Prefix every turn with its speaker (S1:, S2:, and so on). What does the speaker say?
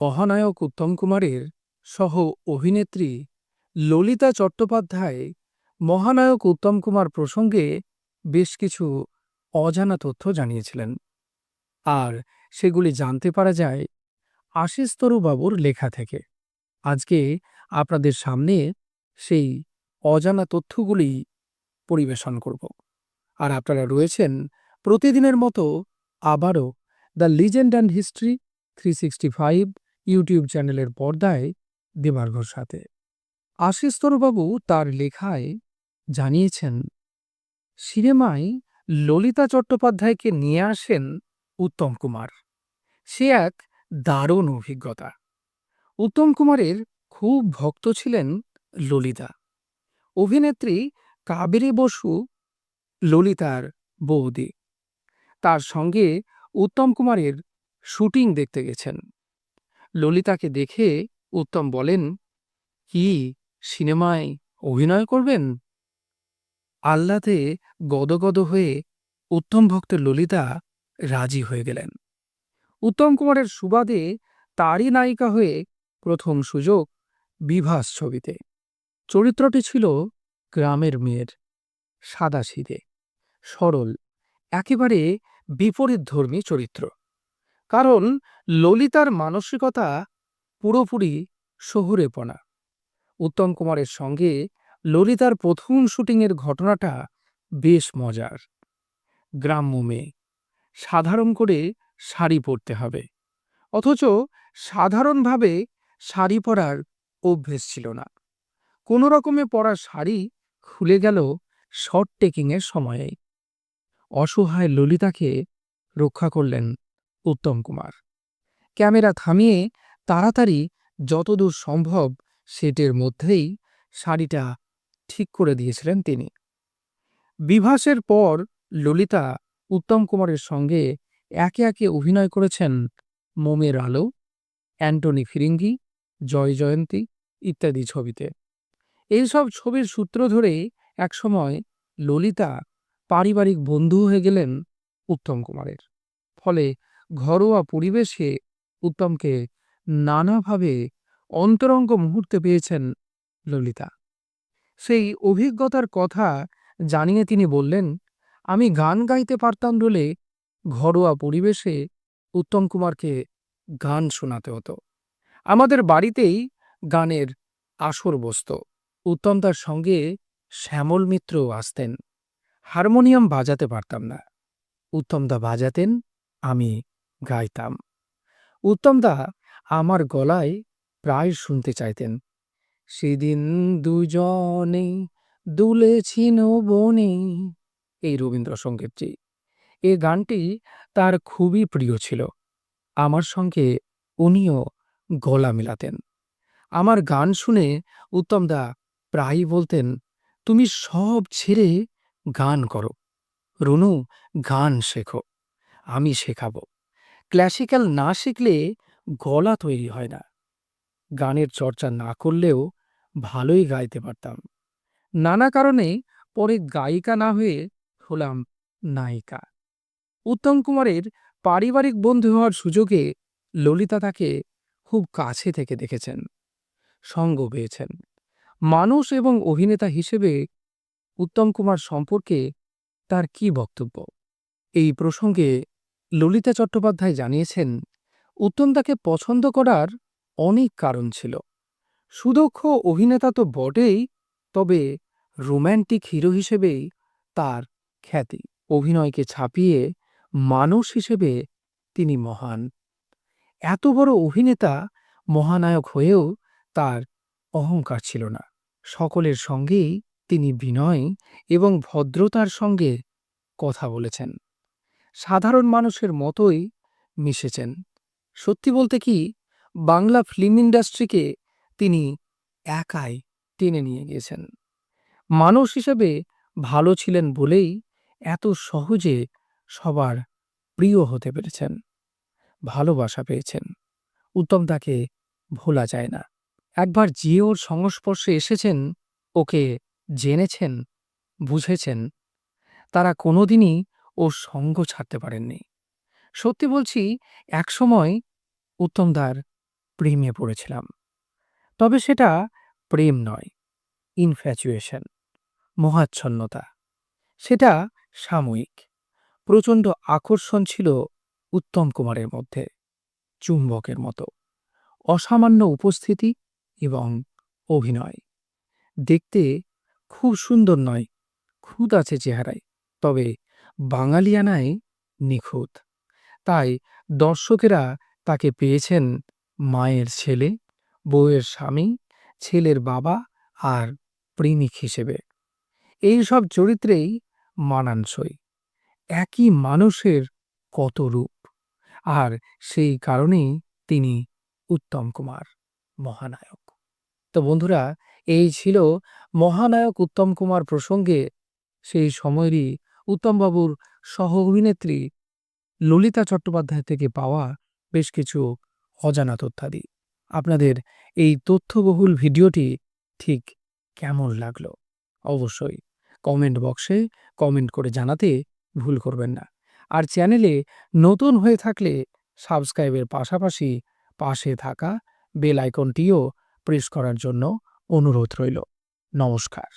S1: মহানায়ক উত্তম কুমারের সহ অভিনেত্রী ললিতা চট্টোপাধ্যায় মহানায়ক উত্তম কুমার প্রসঙ্গে বেশ কিছু অজানা তথ্য জানিয়েছিলেন। আর সেগুলি জানতে পারা যায় আশিস তরুবাবুর লেখা থেকে। আজকে আপনাদের সামনে সেই অজানা তথ্যগুলি পরিবেশন করব। আর আপনারা রয়েছেন প্রতিদিনের মতো আবারও the legend and history three sixty five YouTube চ্যানেলের পর্দায় দেবার্ঘর সাথে। আশিস তরুবাবু তার লেখায় জানিয়েছেন, সিনেমায় ললিতা চট্টোপাধ্যায়কে নিয়ে আসেন উত্তম কুমার। সে এক দারুণ অভিজ্ঞতা। উত্তম কুমারের খুব ভক্ত ছিলেন ললিতা। অভিনেত্রী কাবেরী বসু ললিতার বৌদি। তার সঙ্গে উত্তম কুমারের শুটিং দেখতে গেছেন। ললিতাকে দেখে উত্তম বলেন, কি, সিনেমায় অভিনয় করবেন? আহ্লাদে গদগদ হয়ে উত্তম ভক্ত ললিতা রাজি হয়ে গেলেন। উত্তম কুমারের সুবাদে তারই নায়িকা হয়ে প্রথম সুযোগ বিভাস ছবিতে। চরিত্রটি ছিল গ্রামের মেয়ের সাদাসিধে সরল, একেবারে বিপরীতধর্মী চরিত্র। কারণ ললিতার মানসিকতা পুরোপুরি শহুরেপনা উত্তম কুমারের সঙ্গে ললিতার প্রথম শুটিংয়ের ঘটনাটা বেশ মজার। গ্রাম্য মেয়ে, সাধারণ করে শাড়ি পরতে হবে। অথচ সাধারণভাবে শাড়ি পরার অভ্যেস ছিল না। কোনো রকমে পরা শাড়ি খুলে গেল শর্ট টেকিংয়ের সময়ে। অসহায় ললিতাকে রক্ষা করলেন উত্তম কুমার। ক্যামেরা থামিয়ে তাড়াতাড়ি যতদূর সম্ভব সেটের মধ্যেই শাড়িটা ঠিক করে দিয়েছিলেন তিনি। বিভাসের পর ললিতা উত্তম কুমারের সঙ্গে একে একে অভিনয় করেছেন মোমের আলো, অ্যান্টনি ফিরিঙ্গি, জয় জয়ন্তী ইত্যাদি ছবিতে। এইসব ছবির সূত্র ধরে একসময় ললিতা পারিবারিক বন্ধু হয়ে গেলেন উত্তম কুমারের। ফলে ঘরোয়া পরিবেশে উত্তমকে নানাভাবে অন্তরঙ্গ মুহূর্তে পেয়েছেন ললিতা। সেই অভিজ্ঞতার কথা জানিয়ে তিনি বললেন, আমি গান গাইতে পারতাম বলে ঘরোয়া পরিবেশে উত্তম কুমারকে গান শোনাতে হতো। আমাদের বাড়িতেই গানের আসর বসত। উত্তম তার সঙ্গে শ্যামল মিত্রও আসতেন। হারমোনিয়াম বাজাতে পারতাম না। উত্তমদা বাজাতেন, আমি গাইতাম। উত্তমদা আমার গলায় প্রায় শুনতে চাইতেন। সেদিন দুজনে দুলেছিল বনে এই রবীন্দ্রসঙ্গীতটি। এ গানটি তার খুবই প্রিয় ছিল। আমার সঙ্গে উনিও গলা মিলাতেন। আমার গান শুনে উত্তমদা প্রায়ই বলতেন, তুমি সব ছেড়ে গান করো। রুনু, গান শেখো। আমি শেখাবো। ক্লাসিক্যাল না শিখলে গলা তৈরি হয় না। গানের চর্চা না করলেও ভালোই গাইতে পারতাম। নানা কারণে পরে গায়িকা না হয়ে হলাম নায়িকা। উত্তম কুমারের পারিবারিক বন্ধু হওয়ার সুযোগে ললিতা তাকে খুব কাছে থেকে দেখেছেন, সঙ্গ পেয়েছেন। মানুষ এবং অভিনেতা হিসেবে উত্তম কুমার সম্পর্কে তার কি বক্তব্য? এই প্রসঙ্গে ললিতা চট্টোপাধ্যায় জানিয়েছেন, উত্তম তাকে পছন্দ করার অনেক কারণ ছিল। সুদক্ষ অভিনেতা তো বটেই, তবে রোম্যান্টিক হিরো হিসেবেই তার খ্যাতি, অভিনয়কে ছাপিয়ে মানুষ হিসেবে তিনি মহান। এত বড় অভিনেতা, মহানায়ক হয়েও তার অহংকার ছিল না। সকলের সঙ্গেই তিনি বিনয় এবং ভদ্রতার সঙ্গে কথা বলেছেন। সাধারণ মানুষের মতোই মিশেছেন। সত্যি বলতে কি, বাংলা ফিল্ম ইন্ডাস্ট্রিকে তিনি একাই টেনে নিয়ে গিয়েছেন। মানুষ হিসেবে ভালো ছিলেন বলেই এত সহজে সবার প্রিয় হতে পেরেছেন। ভালোবাসা পেয়েছেন। উত্তম তাকে ভোলা যায় না। একবার যে ওর সংস্পর্শে এসেছেন, ওকে জেনেছেন, বুঝেছেন, তারা কোনোদিনই ওর সঙ্গ ছাড়তে পারেননি। সত্যি বলছি, একসময় উত্তমদার প্রেমে পড়েছিলাম। তবে সেটা প্রেম নয় ইনফ্যাচুয়েশন মহাচ্ছন্নতা। সেটা সাময়িক, প্রচণ্ড আকর্ষণ ছিল উত্তম কুমারের মধ্যে, চুম্বকের মতো। অসামান্য উপস্থিতি এবং অভিনয়। দেখতে খুব সুন্দর নয় খুদ আছে চেহারায়, তবে বাঙালিয়ানায় নিখুঁত। তাই দর্শকেরা তাকে পেয়েছেন মায়ের ছেলে, বউয়ের স্বামী, ছেলের বাবা আর প্রেমিক হিসেবে। এই সব চরিত্রেই মানানসই। একই মানুষের কত রূপ। আর সেই কারণেই তিনি উত্তম কুমার মহানায়ক। তো বন্ধুরা, এই ছিল মহানায়ক উত্তম কুমার প্রসঙ্গে সেই সময়েরই উত্তমবাবুর সহ অভিনেত্রী ললিতা চট্টোপাধ্যায় থেকে পাওয়া বেশ কিছু অজানা তথ্যাদি। আপনাদের এই তথ্যবহুল ভিডিওটি ঠিক কেমন লাগল? অবশ্যই কমেন্ট বক্সে কমেন্ট করে জানাতে ভুল করবেন না। আর চ্যানেলে নতুন হয়ে থাকলে সাবস্ক্রাইবের পাশাপাশি পাশে থাকা বেল আইকনটিও প্রেস করার জন্য অনুরোধ রইল। নমস্কার।